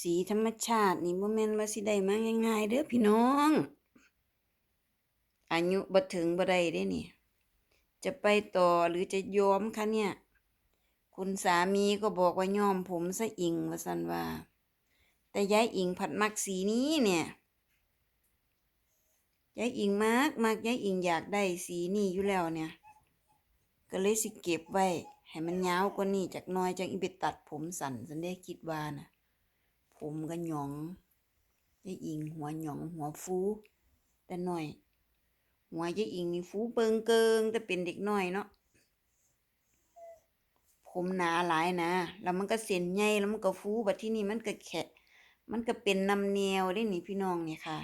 สีธรรมชาตินี่บ่แม่นว่าสิได้มาง่ายๆเด้อพี่น้อง อายุบ่ถึงบ่ได้เด้นี่ จะไปต่อหรือจะยอมคะเนี่ย คุณสามีก็บอกว่าย้อมผมซะอิงว่าซั่นว่า แต่ยายอิงผัดมักสีนี้เนี่ยยายอิงมากมากยายอิงอยากได้สีนี้อยู่แล้วเนี่ย ก็เลยสิเก็บไว้ ให้มันยาวกว่านี้จักน้อยจังอีไปตัดผมสั้นสันได้คิดว่าน่ะ ผมก็หยองยายอิงหัวหยองหัวฟูแต่น้อย หัวยายอิงนี่ฟูเปิงเกิงแต่เป็นเด็กน้อยเนาะผมหนาหลายนะ แล้วมันก็เส้นใหญ่แล้วมันก็ฟูบัดที่นี่มันก็แขะมันก็เป็นนำแนวได้นี่พี่น้องเนี่ยค่ะ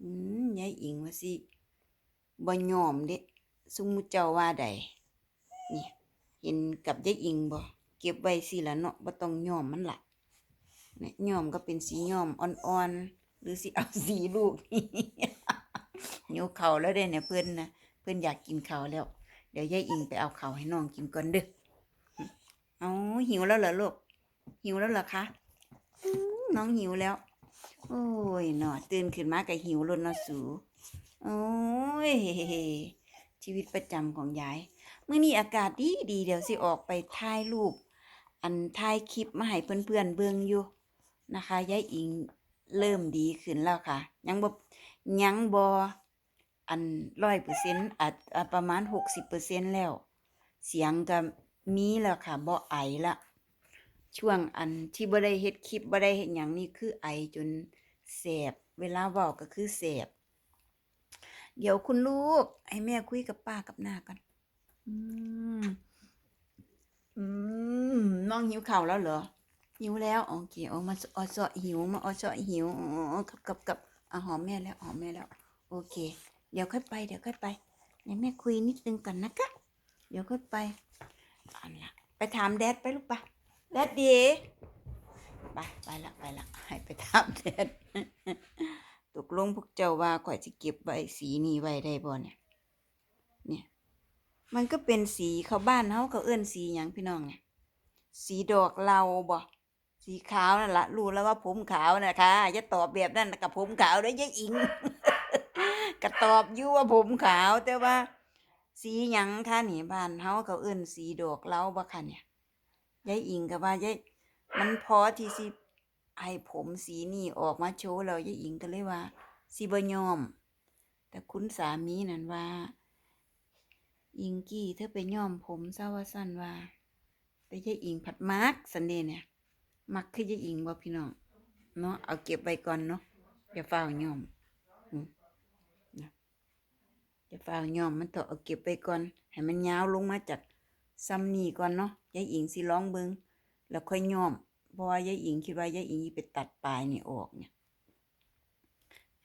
อืมยายอิงว่าสิบ่ยอมเด้ซุมุเจ้าว่าใดนี่เห็นกับยายอิงบ่เก็บไว้สิละเนาะบ่ต้องยอมมันล่ะ เนี่ยยอมก็เป็นสีย่อมอ่อนๆหรือสิเอาสีลูกหิวเข้าแล้วเด้เนี่ยเพิ่อนนะเพิ่อนอยากกินข้าแล้ว เดี๋ยวยายอิงไปเอาข้าให้น้องกินก่อนเด้อเอาหิวแล้วเหรอลูกหิวแล้วเหรอคะน้องหิวแล้ว โอ้ยเนาะตื่นขึ้นมาก็หิวล้นนะสูโอ้ยชีวิตประจำของยายเมื่อนี้อากาศดีดีเดี๋ยวสิออกไปถ่ายรูป อันถ่ายคลิปมาให้เพื่อนๆเบิ่งอยู่ นะคะยายอิงเริ่มดีขึ้นแล้วค่ะ ยังบ่ยังบ่อันร้อยเปอร์เซ็นต์อาจประมาณหกสิบเปอร์เซ็นต์แล้ว เสียงก็มีแล้วค่ะบ่ไอละช่วงอันที่บ่ได้เฮ็ดคลิปบ่ได้เฮ็ดหยังนี่คือไอจนแสบเวลาเว้าก็คือแสบเดี๋ยวคุณลูก ให้แม่คุยกับป้ากับหน้ากันอืมอืมน้องหิวข้าวแล้วเหรอ หิวแล้วโอเคเอามาออเสะหิวมาออเสะหิวอ๋อกับกับกับอะหอมแม่แล้วหอมแม่แล้ว โอเค เดี๋ยวค่อยไป เดี๋ยวค่อยไปเดี๋ยวแม่คุยนิดนึงก่อนนะคะเดี๋ยวค่อยไปอันละไปถามแดดไปลูกปะแดดดีไปไปละไปละให้ไปถามแดดตกลงพวกเจ้าว่าข่อยจะเก็บไว้สีนี้ไว้ได้บ่เนี่ย เนี่ย มันก็เป็นสีเขาบ้านเขาเขาเอื้อนสีหยังพี่น้องเนี่ย สีดอกเหลาบ่ สีขาวนั่นละรู้แล้วว่าผมขาวนะคะอย่าตอบแบบนั้นกับผมขาวได้อยายอิงก็ตอบอยู่ว่าผมขาว แต่ว่า สีหยังคะนี่บ้านเขาเขาเอื้นสีดอกเหลาบ่คะเนี่ยยายอิงก็ว่ายายมันพอที่สิให้ผมสีนี่ออกมาโชว์แล้วยายอิงก็เลยว่าสิบ่ยอม แต่คุณสามีนั่นว่า อิงกี้เธอไปย้อมผมซะว่าสั้นว่า แต่ยายอิงผัดมักสันเดเนี่ย มักคือยายิงบ่พี่น้องเนาะเอาเก็บไว้ก่อนเนาะอย่าฟ้าย้อมอย่าฟ้าย้อมมันต้องเอาเก็บไว้ก่อน ให้มันยาวลงมาจากซ้ำนี่ก่อนเนาะยายอิงสิลองเบิงแล้วค่อยย้อมเพราะว่ายายอิงคิดว่ายายอิงไปตัดปลายนี่ออกเนี่ย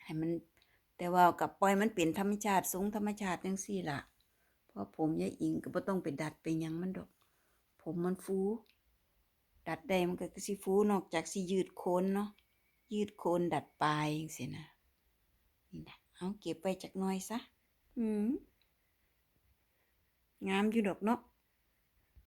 ให้มันแต่ว่ากับปล่อยมันเป็นธรรมชาติทรงธรรมชาติจังซี่ล่ะเพราะผมยายอิงก็บ่ต้องไปดัดไปยังมันดอก ผมมันฟู ดัดได้มันก็สิฟูนอกจากสิยืดโคนเนาะยืดโคนดัดปลายจังซี่นะนี่นะเอาเก็บไปจักหน่อยซะอืมงามอยู่ดอกเนาะ